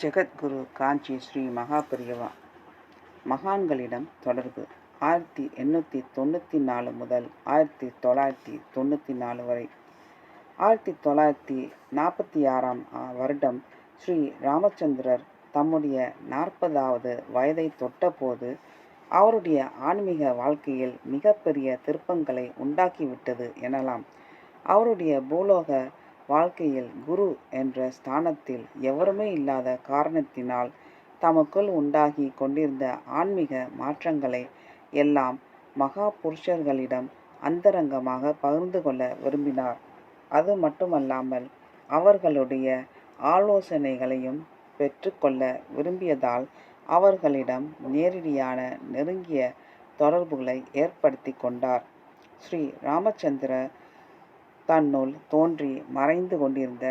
ஜெகத்குரு காஞ்சி ஸ்ரீ மகாபிரியவா மகான்களிடம் தொடர்பு. ஆயிரத்தி எண்ணூற்றி தொண்ணூற்றி நாலு முதல் ஆயிரத்தி தொள்ளாயிரத்தி தொண்ணூற்றி நாலு வரை. ஆயிரத்தி தொள்ளாயிரத்தி நாற்பத்தி ஆறாம் வருடம் ஸ்ரீ ராமச்சந்திரர் தம்முடைய நாற்பதாவது வயதை தொட்டபோது அவருடைய ஆன்மீக வாழ்க்கையில் மிகப்பெரிய திருப்பங்களை உண்டாக்கிவிட்டது எனலாம். அவருடைய பூலோக வாழ்க்கையில் குரு என்ற ஸ்தானத்தில் எவருமே இல்லாத காரணத்தினால் தமக்குள் உண்டாகி கொண்டிருந்த ஆன்மீக மாற்றங்களை எல்லாம் மகா புருஷர்களிடம் அந்தரங்கமாக பகிர்ந்து கொள்ள விரும்பினார். அது மட்டுமல்லாமல் அவர்களுடைய ஆலோசனைகளையும் பெற்றுக்கொள்ள விரும்பியதால் அவர்களிடம் நேரடியான நெருங்கிய தொடர்புகளை ஏற்படுத்தி கொண்டார். ஸ்ரீ ராமச்சந்திர தன்னுள் தோன்றி மறைந்து கொண்டிருந்த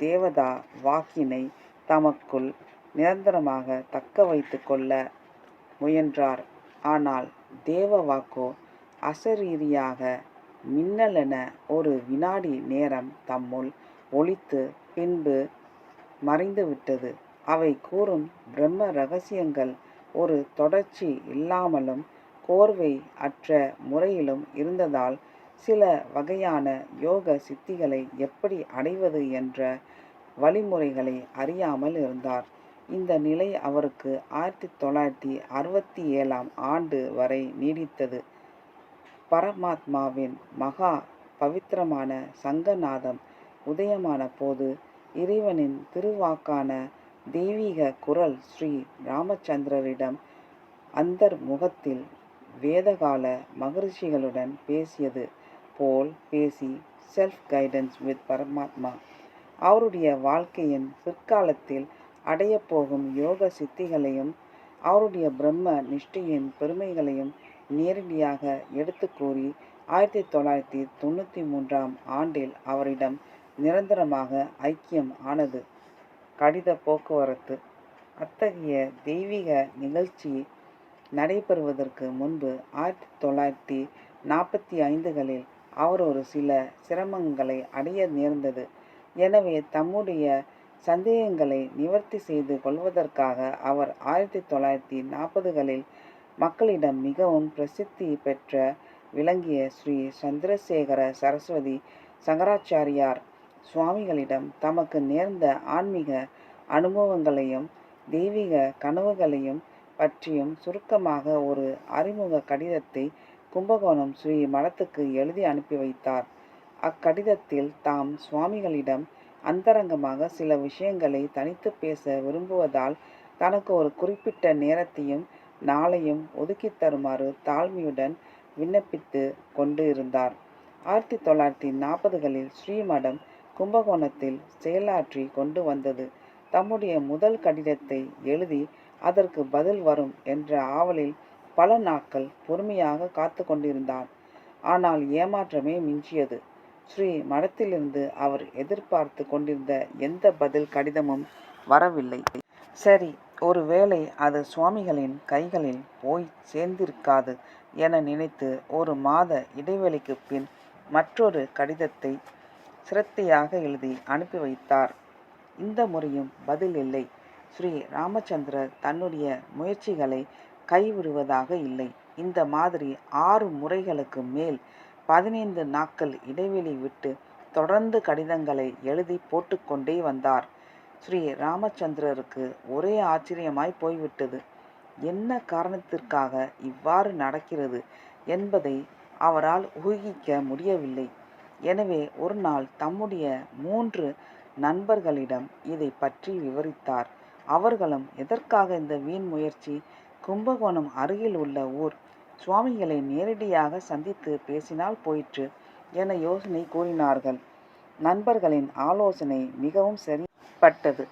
தேவதா வாக்கினை தமக்குள் நிரந்தரமாக தக்க வைத்து கொள்ள முயன்றார். ஆனால் தேவ வாக்கோ அசரீரியாக மின்னலென ஒரு வினாடி நேரம் தம்முள் ஒழித்து பின்பு மறைந்துவிட்டது. அவை கூறும் பிரம்ம ரகசியங்கள் ஒரு தொடர்ச்சி இல்லாமலும் கோர்வை அற்ற முறையிலும் இருந்ததால் சில வகையான யோக சித்திகளை எப்படி அடைவது என்ற வழிமுறைகளை அறியாமல் இருந்தார். இந்த நிலை அவருக்கு ஆயிரத்தி தொள்ளாயிரத்தி அறுபத்தி ஏழாம் ஆண்டு வரை நீடித்தது. பரமாத்மாவின் மகா பவித்திரமான சங்கநாதம் உதயமான போது இறைவனின் திருவாக்கான தெய்வீக குரல் ஸ்ரீ ராமச்சந்திரரிடம் அந்தர் முகத்தில் வேதகால மகரிஷிகளுடன் பேசியது. போல் பேசி செல்ஃப் கைடன்ஸ் வித் பரமாத்மா அவருடைய வாழ்க்கையின் பிற்காலத்தில் அடையப்போகும் யோக சித்திகளையும் அவருடைய பிரம்ம நிஷ்டையின் பெருமைகளையும் நேரடியாக எடுத்து கூறி ஆயிரத்தி தொள்ளாயிரத்தி தொண்ணூற்றி மூன்றாம் ஆண்டில் அவரிடம் நிரந்தரமாக ஐக்கியம் ஆனது. கடித போக்குவரத்து. அத்தகைய தெய்வீக நிகழ்ச்சி நடைபெறுவதற்கு முன்பு ஆயிரத்தி தொள்ளாயிரத்தி நாற்பத்தி ஐந்துகளில் அவர் ஒரு சில சிரமங்களை அடைய நேர்ந்தது. எனவே தம்முடைய சந்தேகங்களை நிவர்த்தி செய்து கொள்வதற்காக அவர் ஆயிரத்தி தொள்ளாயிரத்தி நாற்பதுகளில் மக்களிடம் மிகவும் பிரசித்தி பெற்ற விளங்கிய ஸ்ரீ சந்திரசேகர சரஸ்வதி சங்கராச்சாரியார் சுவாமிகளிடம் தமக்கு நேர்ந்த ஆன்மீக அனுபவங்களையும் தெய்வீக கனவுகளையும் பற்றியும் சுருக்கமாக ஒரு அறிமுக கடிதத்தை கும்பகோணம் ஸ்ரீ மடத்துக்கு எழுதி அனுப்பி வைத்தார். அக்கடிதத்தில் தாம் சுவாமிகளிடம் அந்தரங்கமாக சில விஷயங்களை தனித்து பேச விரும்புவதால் தனக்கு ஒரு குறிப்பிட்ட நேரத்தையும் நாளையும் ஒதுக்கி தருமாறு தாழ்மையுடன் விண்ணப்பித்து கொண்டு இருந்தார். ஆயிரத்தி தொள்ளாயிரத்தி நாற்பதுகளில் ஸ்ரீமடம் கும்பகோணத்தில் செயலாற்றி கொண்டு வந்தது. தம்முடைய முதல் கடிதத்தை எழுதி அதற்கு பதில் வரும் என்ற ஆவலில் பல நாட்கள் பொறுமையாக காத்து கொண்டிருந்தான். ஆனால் ஏமாற்றமே மிஞ்சியது. ஸ்ரீ மடத்திலிருந்து அவர் எதிர்பார்த்து கொண்டிருந்த எந்த பதில் கடிதமும் வரவில்லை. சரி ஒருவேளை அது சுவாமிகளின் கைகளில் போய் சேர்ந்திருக்காது என நினைத்து ஒரு மாத இடைவெளிக்கு பின் மற்றொரு கடிதத்தை சிரத்தையாக எழுதி அனுப்பி வைத்தார். இந்த முறையும் பதில் இல்லை. ஸ்ரீ ராமச்சந்திரர் தன்னுடைய முயற்சிகளை கைவிடுவதாக இல்லை. இந்த மாதிரி ஆறு முறைகளுக்கு மேல் பதினைந்து நாட்கள் இடைவெளி விட்டு தொடர்ந்து கடிதங்களை எழுதி போட்டுக்கொண்டே வந்தார். ஸ்ரீ ராமச்சந்திரருக்கு ஒரே ஆச்சரியமாய் போய்விட்டது. என்ன காரணத்திற்காக இவ்வாறு நடக்கிறது என்பதை அவரால் ஊகிக்க முடியவில்லை. எனவே ஒரு நாள் தம்முடைய மூன்று நண்பர்களிடம் இதை பற்றி விவரித்தார். அவர்களும் எதற்காக இந்த வீண் முயற்சி கும்பகோணம் அருகில் உள்ள ஊர். சுவாமிகளை நேரடியாக சந்தித்து பேசினால் போயிற்று என யோசனை கூறினார்கள். நண்பர்களின் ஆலோசனை மிகவும் சரிப்பட்டது.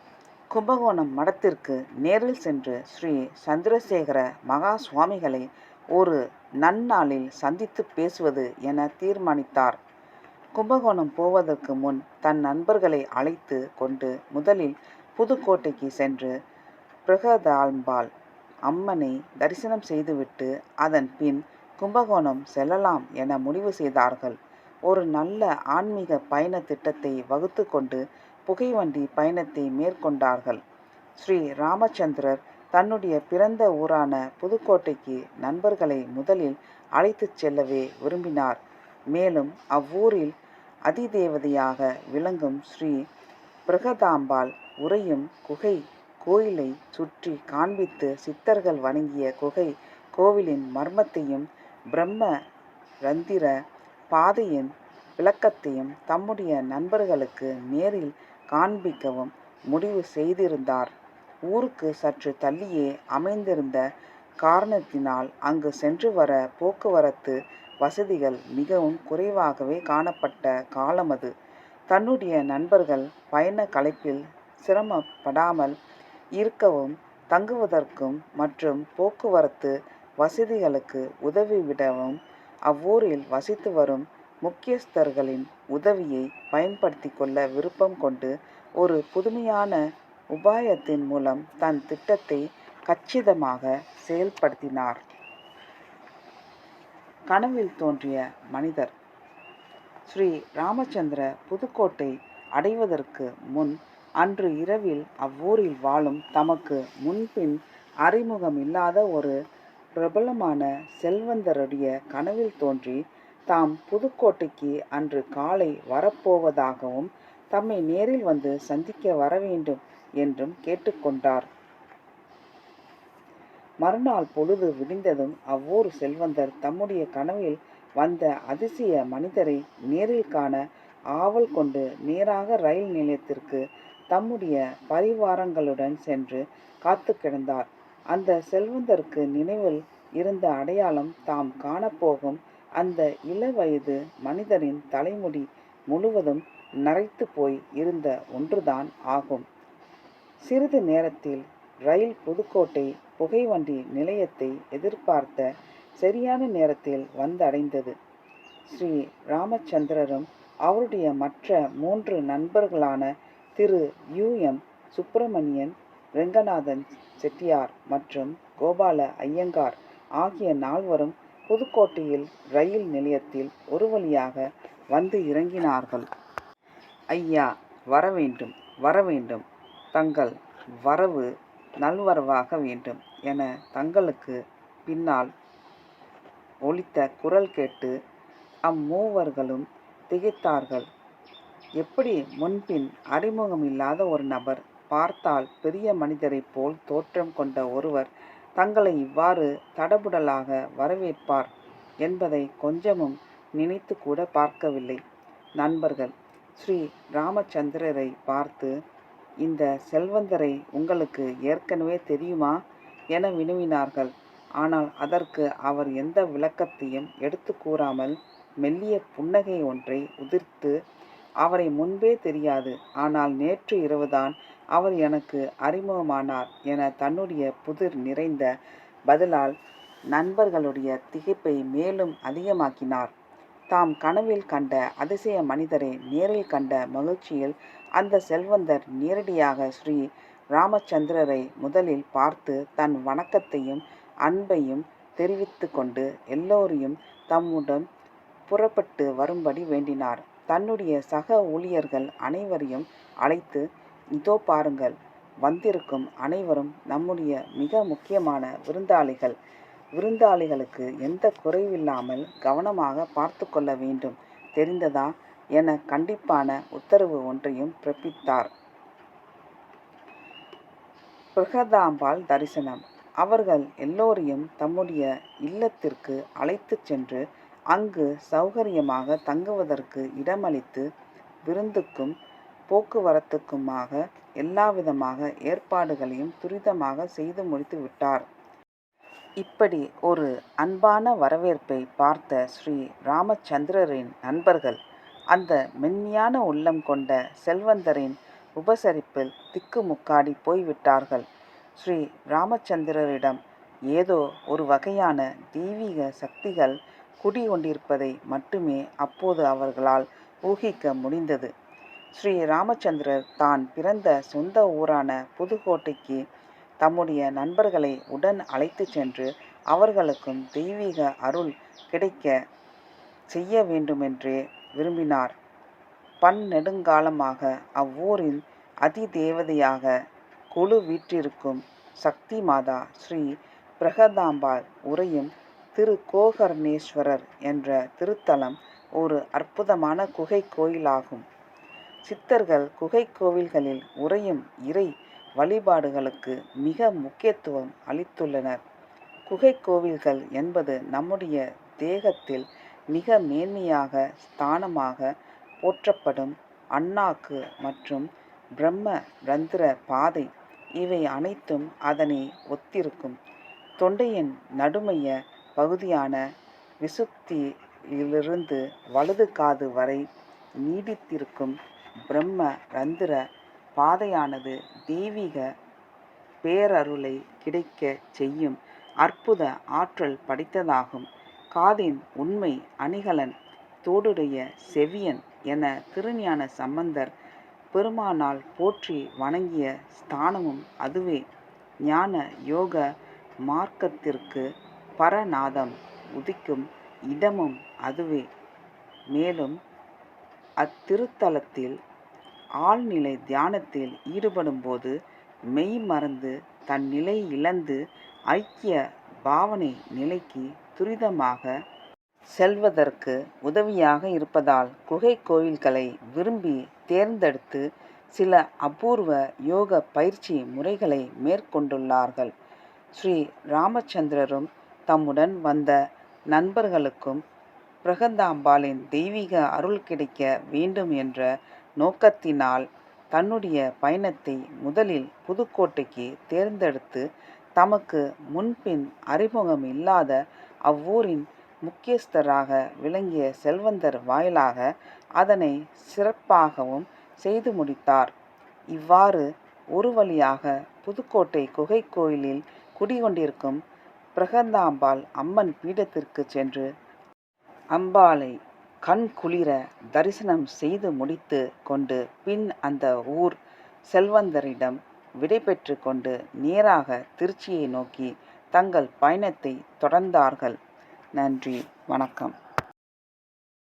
கும்பகோணம் மடத்திற்கு நேரில் சென்று ஸ்ரீ சந்திரசேகர மகா சுவாமிகளை ஒரு நன்னாளில் சந்தித்து பேசுவது என தீர்மானித்தார். கும்பகோணம் போவதற்கு முன் தன் நண்பர்களை அழைத்து கொண்டு முதலில் புதுக்கோட்டைக்கு சென்று பிரகதாம்பாள் அம்மனை தரிசனம் செய்துவிட்டு அதன் பின் கும்பகோணம் செல்லலாம் என முடிவு செய்தார்கள். ஒரு நல்ல ஆன்மீக பயண திட்டத்தை வகுத்து கொண்டு புகைவண்டி பயணத்தை மேற்கொண்டார்கள். ஸ்ரீ ராமச்சந்திரர் தன்னுடைய பிறந்த ஊரான புதுக்கோட்டைக்கு நண்பர்களை முதலில் அழைத்துச் செல்லவே விரும்பினார். மேலும் அவ்வூரில் அதிதேவதையாக விளங்கும் ஸ்ரீ பிரகதாம்பாள் உறையும் குகை கோயிலை சுற்றி காண்பித்து சித்தர்கள் வணங்கிய குகை கோவிலின் மர்மத்தையும் பிரம்ம ரந்திர பாதையின் விளக்கத்தையும் தம்முடைய நண்பர்களுக்கு நேரில் காண்பிக்கவும் முடிவு செய்திருந்தார். ஊருக்கு சற்று தள்ளியே அமைந்திருந்த காரணத்தினால் அங்கு சென்று வர போக்குவரத்து வசதிகள் மிகவும் குறைவாகவே காணப்பட்ட காலம் அது தன்னுடைய நண்பர்கள் பயண கலைப்பில் சிரமப்படாமல் இருக்கவும் தங்குவதற்கும் மற்றும் போக்குவரத்து வசதிகளுக்கு உதவிவிடவும் அவ்வூரில் வசித்து வரும் முக்கியஸ்தர்களின் உதவியை பயன்படுத்தி கொள்ள விருப்பம் கொண்டு ஒரு புதுமையான உபாயத்தின் மூலம் தன் திட்டத்தை கச்சிதமாக செயல்படுத்தினார். கனவில் தோன்றிய மனிதர். ஸ்ரீ ராமச்சந்திர புதுக்கோட்டை அடைவதற்கு முன் அன்று இரவில் அவ்வூரில் வாழும் தமக்கு முன்பின் அறிமுகம் இல்லாத ஒரு பிரபலமான செல்வந்தருடைய கனவில் தோன்றி தாம் புதுக்கோட்டைக்கு அன்று காலை வரப்போவதாகவும் தம்மை நேரில் வந்து சந்திக்க வர வேண்டும் என்றும் கேட்டுக்கொண்டார். மறுநாள் பொழுது விடிந்ததும் அவ்வூர் செல்வந்தர் தம்முடைய கனவில் வந்த அதிசய மனிதரை நேரில் காண ஆவல் கொண்டு நேராக ரயில் நிலையத்திற்கு தம்முடைய பரிவாரங்களுடன் சென்று காத்து கிடந்தார். அந்த செல்வந்தருக்கு நினைவில் இருந்த அடையாளம் தாம் காணப்போகும். அந்த இளவயது மனிதரின் தலைமுடி முழுவதும் நரைத்து போய் இருந்த ஒன்றுதான் ஆகும். சிறிது நேரத்தில் ரயில் புதுக்கோட்டை புகைவண்டி நிலையத்தை எதிர்பார்த்த சரியான நேரத்தில் வந்தடைந்தது. ஸ்ரீ ராமச்சந்திரரும் அவருடைய மற்ற மூன்று நண்பர்களான திரு யுஎம் சுப்பிரமணியன் ரெங்கநாதன் செட்டியார் மற்றும் கோபால ஐயங்கார் ஆகிய நால்வரும் புதுக்கோட்டையில் ரயில் நிலையத்தில் ஒரு வழியாக வந்து இறங்கினார்கள். ஐயா வர வேண்டும் வர வேண்டும். தங்கள் வரவு நல்வரவாக வேண்டும் என தங்களுக்கு பின்னால் ஒலித்த குரல் கேட்டு அம்மூவர்களும் திகைத்தார்கள். எப்படி முன்பின் அறிமுகமில்லாத ஒரு நபர் பார்த்தால் பெரிய மனிதரைப் போல் தோற்றம் கொண்ட ஒருவர் தங்களை இவ்வாறு தடபுடலாக வரவேற்பார் என்பதை கொஞ்சமும் நினைத்து கூட பார்க்கவில்லை. நண்பர்கள் ஸ்ரீ ராமச்சந்திரரை பார்த்து இந்த செல்வந்தரை உங்களுக்கு ஏற்கனவே தெரியுமா? என வினவினார்கள். ஆனால் அதற்கு அவர் எந்த விளக்கத்தையும் எடுத்து கூறாமல் மெல்லிய புன்னகை ஒன்றை உதிர்த்து அவரை முன்பே தெரியாது. ஆனால் நேற்று இரவுதான் அவர் எனக்கு அறிமுகமானார் என தன்னுடைய புதிர் நிறைந்த பதிலால் நண்பர்களுடைய திகைப்பை மேலும் அதிகமாக்கினார். தாம் கனவில் கண்ட அதிசய மனிதரை நேரில் கண்ட மகிழ்ச்சியில் அந்த செல்வந்தர் நேரடியாக ஸ்ரீ ராமச்சந்திரரை முதலில் பார்த்து தன் வணக்கத்தையும் அன்பையும் தெரிவித்து கொண்டு எல்லோரையும் தம்முடன் புறப்பட்டு வரும்படி வேண்டினார். தன்னுடைய சக ஊழியர்கள் அனைவரையும் அழைத்து இதோ பாருங்கள் வந்திருக்கும் அனைவரும் நம்முடைய மிக முக்கியமான விருந்தாளிகள். விருந்தாளிகளுக்கு எந்த குறைவில்லாமல் கவனமாக பார்த்து கொள்ள வேண்டும். தெரிந்ததா? என கண்டிப்பான உத்தரவு ஒன்றையும் பிறப்பித்தார். பிரகதாம்பாள் தரிசனம். அவர்கள் எல்லோரையும் தம்முடைய இல்லத்திற்கு அழைத்துச் சென்று அங்கு சௌகரியமாக தங்குவதற்கு இடமளித்து விருந்துக்கும் போக்குவரத்துக்குமாக எல்லாவிதமாக ஏற்பாடுகளையும் துரிதமாக செய்து முடித்து விட்டார். இப்படி ஒரு அன்பான வரவேற்பை பார்த்த ஸ்ரீ ராமச்சந்திரரின் நண்பர்கள் அந்த மென்மையான உள்ளம் கொண்ட செல்வந்தரின் உபசரிப்பில் திக்குமுக்காடி போய்விட்டார்கள். ஸ்ரீ ராமச்சந்திரரிடம் ஏதோ ஒரு வகையான தெய்வீக சக்திகள் குடிகொண்டிருப்பதை மட்டுமே அப்போது அவர்களால் ஊகிக்க முடிந்தது. ஸ்ரீ ராமச்சந்திரர் தான் பிறந்த சொந்த ஊரான புதுக்கோட்டைக்கு தம்முடைய நண்பர்களை உடன் அழைத்து சென்று அவர்களுக்கும் தெய்வீக அருள் கிடைக்க செய்ய வேண்டுமென்றே விரும்பினார். பன்னெடுங்காலமாக அவ்வூரின் அதிதேவதையாக குழு வீற்றிருக்கும் சக்தி மாதா ஸ்ரீ பிரகதாம்பாள் திரு கோகர்ணேஸ்வரர் என்ற திருத்தலம் ஒரு அற்புதமான குகை கோயிலாகும். சித்தர்கள் குகை கோவில்களில் உறையும் இறை வழிபாடுகளுக்கு மிக முக்கியத்துவம் அளித்துள்ளனர். குகை கோவில்கள் என்பது நம்முடைய தேகத்தில் மிக மேன்மையாக ஸ்தானமாக போற்றப்படும் அண்ணாக்கு மற்றும் பிரம்ம ரந்திர பாதை. இவை அனைத்தும் அதனை ஒத்திருக்கும். தொண்டையின் நடுமைய பகுதியான விசுத்தியிலிருந்து வலது காது வரை நீடித்திருக்கும் பிரம்ம ரந்திர பாதையானது தெய்வீக பேரருளை கிடைக்கச் செய்யும் அற்புத ஆற்றல் படைத்ததாகும். காதின் உண்மை அணிகலன் தோடுடைய செவியன் என திருஞான சம்பந்தர் பெருமானால் போற்றி வணங்கிய ஸ்தானமும் அதுவே. ஞான யோக மார்க்கத்திற்கு பரநாதம் உதிக்கும் இடமும் அதுவே. மேலும் அத்திருத்தலத்தில் ஆழ்நிலை தியானத்தில் ஈடுபடும்போது மெய் மறந்து தன் நிலை இழந்து ஐக்கிய பாவனை நிலைக்கு துரிதமாக செல்வதற்கு உதவியாக இருப்பதால் குகை கோவில்களை விரும்பி தேர்ந்தெடுத்து சில அபூர்வ யோக பயிற்சி முறைகளை மேற்கொண்டுள்ளார்கள். ஸ்ரீ ராமச்சந்திரரும் தம்முடன் வந்த நண்பர்களுக்கும் பிரகந்தாம்பாளின் தெய்வீக அருள் கிடைக்க வேண்டும் என்ற நோக்கத்தினால் தன்னுடைய பயணத்தை முதலில் புதுக்கோட்டைக்கு தேர்ந்தெடுத்து தமக்கு முன்பின் அறிமுகம் இல்லாத அவ்வூரின் முக்கியஸ்தராக விளங்கிய செல்வந்தர் வாயிலாக அதனை சிறப்பாகவும் செய்து முடித்தார். இவ்வாறு ஒரு வழியாக புதுக்கோட்டை குகை கோயிலில் குடிகொண்டிருக்கும் பிரகந்தாம்பாள் அம்மன் பீடத்திற்கு சென்று அம்பாளை கண் குளிர தரிசனம் செய்து முடித்து கொண்டு பின் அந்த ஊர் செல்வந்தரிடம் விடைபெற்று கொண்டு நேராக திருச்சியை நோக்கி தங்கள் பயணத்தை தொடர்ந்தார்கள். நன்றி வணக்கம்.